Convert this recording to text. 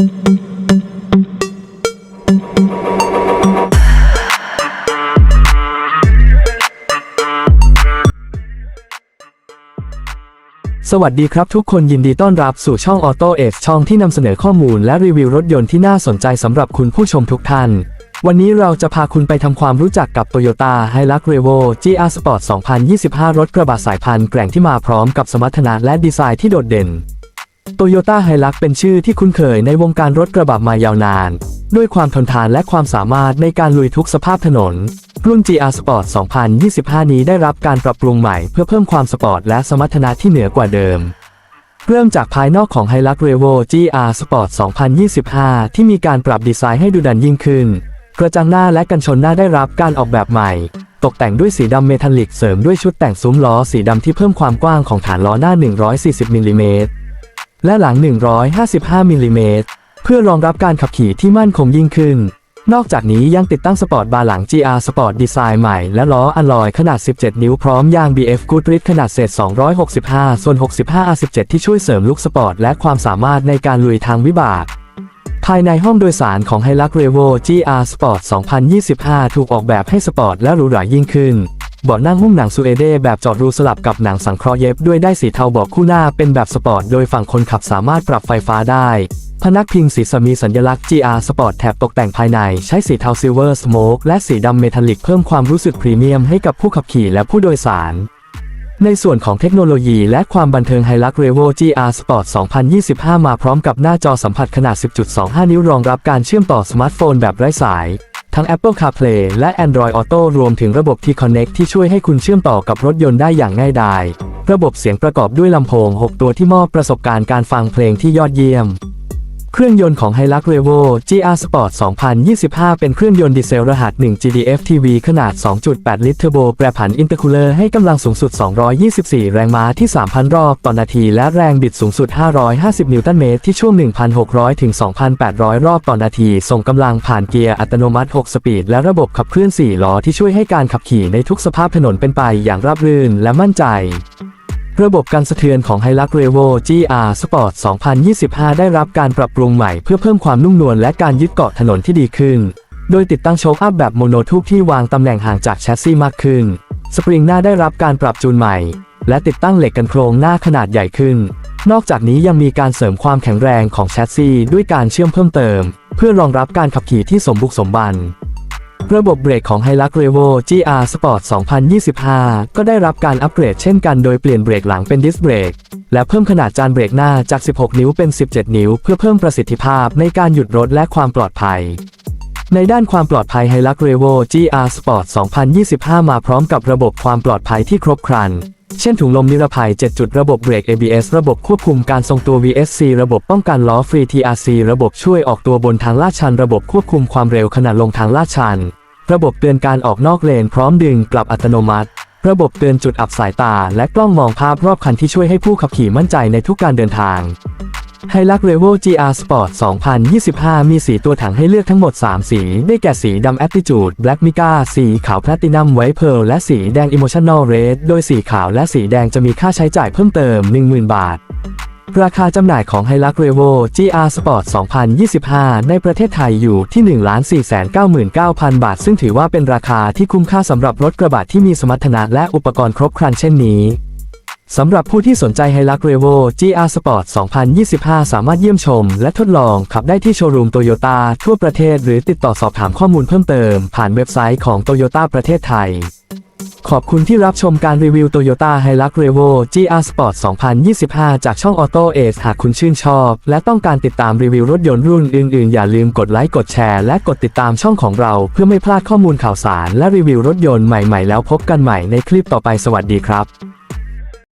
สวัสดีครับทุกคนยินดีต้อนรับสู่ช่อง Auto a ช่องที่นำเสนอข้อมูลและรีวิวรถยนต์ที่น่าสนใจสำหรับคุณผู้ชมทุกท่าน วันนี้เราจะพาคุณไปทำความรู้จักกับ Toyota Hilux Revo GR Sport 2025 รถกระบะสายพันธุ์แกร่งที่มาพร้อมกับสมรรถนะและดีไซน์ที่โดดเด่น Toyota Hilux เป็นชื่อที่คุ้นเคยในวงการรถกระบะมายาวนาน ด้วยความทนทานและความสามารถในการลุยทุกสภาพถนน รุ่น GR Sport 2025 นี้ได้รับการปรับปรุงใหม่เพื่อเพิ่มความสปอร์ตและสมรรถนะที่เหนือกว่าเดิม เริ่มจากภายนอกของ Hilux Revo GR Sport 2025 ที่มีการปรับดีไซน์ให้ดูดันยิ่งขึ้น กระจังหน้าและกันชนหน้าได้รับการออกแบบใหม่ ตกแต่งด้วยสีดำเมทัลลิกเสริมด้วยชุดแต่งซุ้มล้อสีดำที่เพิ่มความกว้างของฐานล้อหน้า 140มิลลิเมตร และหลัง 155มิลลิเมตรเพื่อรองรับการขับขี่ที่มั่นคงยิ่งขึ้น นอกจากนี้ยังติดตั้งสปอร์ตบาร์หลัง GR Sport ดีไซน์ใหม่ และล้ออะลอยขนาด 17 นิ้วพร้อมยาง BF Goodrich ขนาดเศษ 265 ส่วน 65 R17 ที่ช่วยเสริมลุคสปอร์ตและความสามารถในการลุยทางวิบากภายในห้องโดยสารของ Hilux Revo GR Sport 2025 ถูกออกแบบให้สปอร์ตและหรูหรายิ่งขึ้น เบาะนั่งหุ้มหนังซูเอเดแบบจอดรูสลับกับหนังสังเคราะห์เย็บด้วยได้สีเทาเบาะคู่หน้าเป็นแบบสปอร์ตโดยฝั่งคนขับสามารถปรับไฟฟ้าได้ พนักพิงสีสมีสัญลักษณ์ GR Sport แถบตกแต่งภายในใช้สีเทาซิลเวอร์สโมกและสีดำเมทัลลิกเพิ่มความรู้สึกพรีเมียมให้กับผู้ขับขี่และผู้โดยสารในส่วนของเทคโนโลยีและความบันเทิง Hilux Revo GR Sport 2025 มาพร้อมกับหน้าจอสัมผัสขนาด 10.25 นิ้วรองรับการเชื่อมต่อสมาร์ทโฟนแบบไร้สาย ทั้ง Apple CarPlay และ Android Auto รวมถึงระบบ T-Connect ที่ช่วยให้คุณเชื่อมต่อกับรถยนต์ได้อย่างง่ายดาย ระบบเสียงประกอบด้วยลำโพง 6 ตัวที่มอบประสบการณ์การฟังเพลงที่ยอดเยี่ยม เครื่องยนต์ของ Hilux Revo GR Sport 2025 เป็นเครื่องยนต์ดีเซลรหัส 1 GDF TV ขนาด 2.8 ลิตรเทอร์โบแปรผันอินเตอร์คูลเลอร์ให้กำลังสูงสุด 224 แรงม้าที่ 3,000 รอบต่อนาทีและแรงบิดสูงสุด 550 นิวตันเมตรที่ช่วง 1,600 ถึง 2,800 รอบต่อนาที ส่งกำลังผ่านเกียร์อัตโนมัติ 6 สปีด และระบบขับเคลื่อน 4 ล้อที่ช่วยให้การขับขี่ในทุกสภาพถนนเป็นไปอย่างราบรื่นและมั่นใจ ระบบการสะเทือนของ Hilux Revo GR Sport 2025 ได้รับการปรับปรุงใหม่เพื่อเพิ่มความนุ่มนวลและการยึดเกาะถนนที่ดีขึ้น โดยติดตั้งโชคอัพแบบโมโนทูบที่วางตำแหน่งห่างจากแชสซีมากขึ้น สปริงหน้าได้รับการปรับจูนใหม่ และติดตั้งเหล็กกันโครงหน้าขนาดใหญ่ขึ้น นอกจากนี้ยังมีการเสริมความแข็งแรงของแชสซีด้วยการเชื่อมเพิ่มเติม เพื่อรองรับการขับขี่ที่สมบุกสมบัน ระบบเบรกของ Hilux Revo GR Sport 2025 ก็ได้รับการอัปเกรดเช่นกันโดยเปลี่ยนเบรกหลังเป็นดิสเบรกและเพิ่มขนาดจานเบรกหน้าจาก 16 นิ้วเป็น 17 นิ้ว เพื่อเพิ่มประสิทธิภาพในการหยุดรถและความปลอดภัย ในด้านความปลอดภัย Hilux Revo GR Sport 2025 มาพร้อมกับระบบความปลอดภัยที่ครบครัน เช่นถุงลมนิรภัย 7 จุดระบบเบรก ABS ระบบควบคุมการทรงตัว VSC ระบบป้องกันล้อฟรี TRC ระบบช่วยออกตัวบนทางลาดชัน ระบบควบคุมความเร็วขณะลงทางลาดชัน ระบบเตือนการออกนอกเลนพร้อมดึงกลับอัตโนมัติ ระบบเตือนจุดอับสายตา และกล้องมองภาพรอบคันที่ช่วยให้ผู้ขับขี่มั่นใจในทุกการเดินทาง Hilux Revo GR Sport 2025 มีสีตัวถังให้เลือกทั้งหมด 3 สี ได้แก่สีดำ Aptitude Black Mica สีขาว Platinum White Pearl และสีแดง Emotional Red โดยสีขาวและสีแดงจะมีค่าใช้จ่ายเพิ่มเติม 10,000 บาท ราคาจำหน่ายของ Hilux Revo GR Sport 2025 ในประเทศไทยอยู่ที่ 1,499,000 บาท ซึ่งถือว่าเป็นราคาที่คุ้มค่าสำหรับรถกระบะที่มีสมรรถนะและอุปกรณ์ครบครันเช่นนี้สำหรับผู้ที่สนใจ Hilux Revo GR Sport 2025 สามารถเยี่ยมชม และทดลองขับได้ที่โชว์รูมโตโยต้าทั่วประเทศ หรือติดต่อสอบถามข้อมูลเพิ่มเติม ผ่านเว็บไซต์ของโตโยต้าประเทศไทย ขอบคุณที่รับชมการรีวิว Toyota Hilux Revo GR Sport 2025 จากช่อง Auto Ace หากคุณชื่นชอบ และต้องการติดตามรีวิวรถยนต์รุ่นอื่นๆ อย่าลืมกดไลค์กดแชร์และกดติดตามช่องของเราเพื่อไม่พลาดข้อมูลข่าวสารและรีวิวรถยนต์ใหม่ๆ แล้วพบกันใหม่ในคลิปต่อไปสวัสดีครับ